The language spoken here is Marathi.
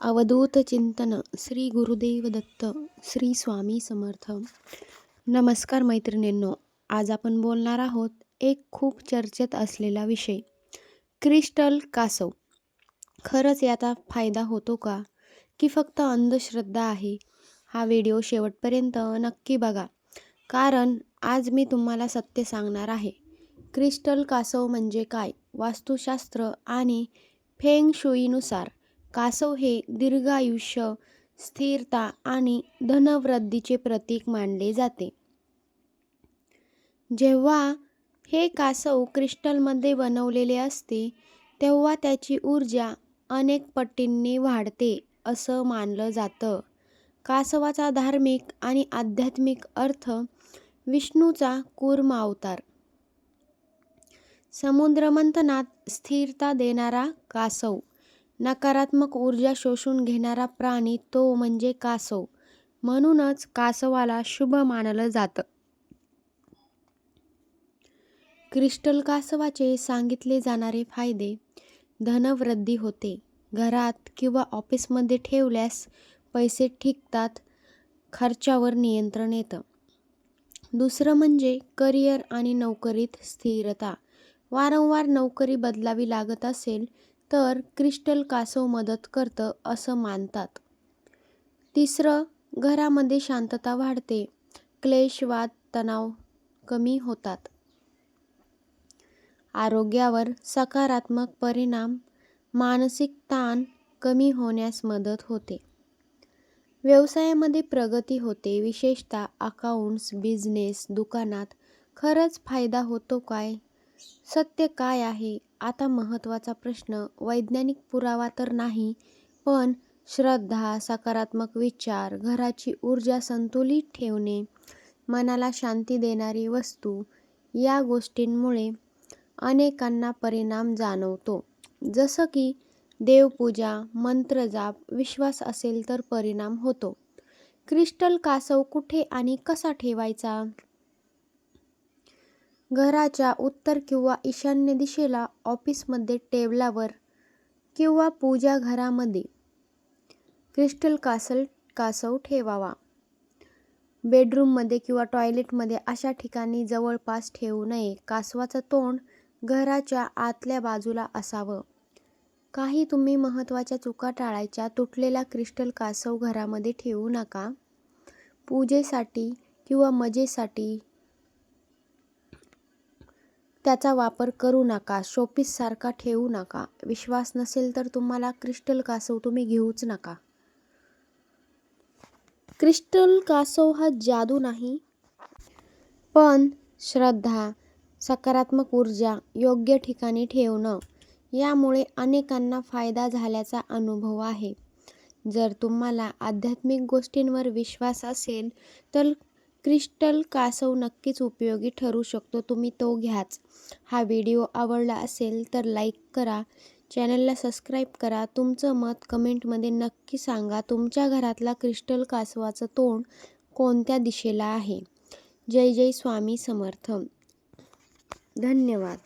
अवधूत चिंतन श्री गुरुदेव दत्त श्री स्वामी समर्थ. नमस्कार मैत्रिणींनो आज आपण बोलणार आहोत एक खूप चर्चेत असलेला विषय क्रिस्टल कासव खरंच याचा फायदा होतो का? की फक्त अंधश्रद्धा आहे? हा व्हिडिओ शेवटपर्यंत नक्की बघा. कारण आज मी तुम्हाला सत्य सांगणार आहे. क्रिस्टल कासव म्हणजे काय? वास्तुशास्त्र आणि फेंग शुईनुसार. कासव हे दीर्घायुष्य स्थिरता आणि धनवृद्धीचे प्रतीक मानले जाते. जेव्हा हे कासव क्रिस्टलमध्ये बनवलेले असते तेव्हा त्याची ऊर्जा अनेक पटींनी वाढते असं मानलं जातं. कासवाचा धार्मिक आणि आध्यात्मिक अर्थ विष्णूचा कूर्म अवतार समुद्रमंथनात स्थिरता देणारा कासव नकारात्मक ऊर्जा शोषून घेणारा प्राणी तो म्हणजे कासव. म्हणूनच कासवाला शुभ मानलं जातं. क्रिस्टल कासवाचे सांगितले जाणारे फायदे धनवृद्धी होते. घरात किंवा ऑफिसमध्ये ठेवल्यास पैसे टिकतात खर्चावर नियंत्रण येतं. दुसरं म्हणजे करिअर आणि नोकरीत स्थिरता. वारंवार नोकरी बदलावी लागत असेल तर क्रिस्टल कासव मदत करतं असं मानतात. तिसरं घरामध्ये शांतता वाढते. क्लेश वाद तणाव कमी होतात. आरोग्यावर सकारात्मक परिणाम मानसिक ताण कमी होण्यास मदत होते. व्यवसायामध्ये प्रगती होते. विशेषतः अकाउंट्स बिझनेस दुकानात खरंच फायदा होतो काय? सत्य काय आहे? आता महत्त्वाचा प्रश्न वैज्ञानिक पुरावा तर नाही पण श्रद्धा सकारात्मक विचार घराची ऊर्जा संतुलित ठेवणे मनाला शांती देणारी वस्तू या गोष्टींमुळे अनेकांना परिणाम जाणवतो. जसं की देवपूजा मंत्रजाप विश्वास असेल तर परिणाम होतो. क्रिस्टल कासव कुठे आणि कसा ठेवायचा? घराच्या उत्तर किंवा ईशान्य दिशेला ऑफिसमध्ये टेबलावर किंवा पूजा घरामध्ये. क्रिस्टल कासल कासव ठेवावा. बेडरूममध्ये किंवा टॉयलेटमध्ये अशा ठिकाणी जवळपास ठेवू नये. कासवाचं तोंड घराच्या आतल्या बाजूला असावं. काही तुम्ही महत्त्वाच्या चुका टाळायच्या तुटलेला क्रिस्टल कासव घरामध्ये ठेवू नका. पूजेसाठी किंवा मजेसाठी त्याचा वापर करू नका शोपीससारखा ठेवू नका. विश्वास नसेल तर तुम्हाला क्रिस्टल कासव तुम्ही घेऊच नका. क्रिस्टल कासव हा जादू नाही पण श्रद्धा सकारात्मक ऊर्जा योग्य ठिकाणी ठेवणं यामुळे अनेकांना फायदा झाल्याचा अनुभव आहे. जर तुम्हाला आध्यात्मिक गोष्टींवर विश्वास असेल तर क्रिस्टल कासव नक्कीच उपयोगी ठरू शकतो. तुम्ही तो घ्याच. हा व्हिडिओ आवडला असेल तर लाईक करा. चॅनलला सबस्क्राईब करा. तुमचं मत कमेंटमध्ये नक्की सांगा. तुमच्या घरातला क्रिस्टल कासवाचं तोंड कोणत्या दिशेला आहे? जय जय स्वामी समर्थ. धन्यवाद.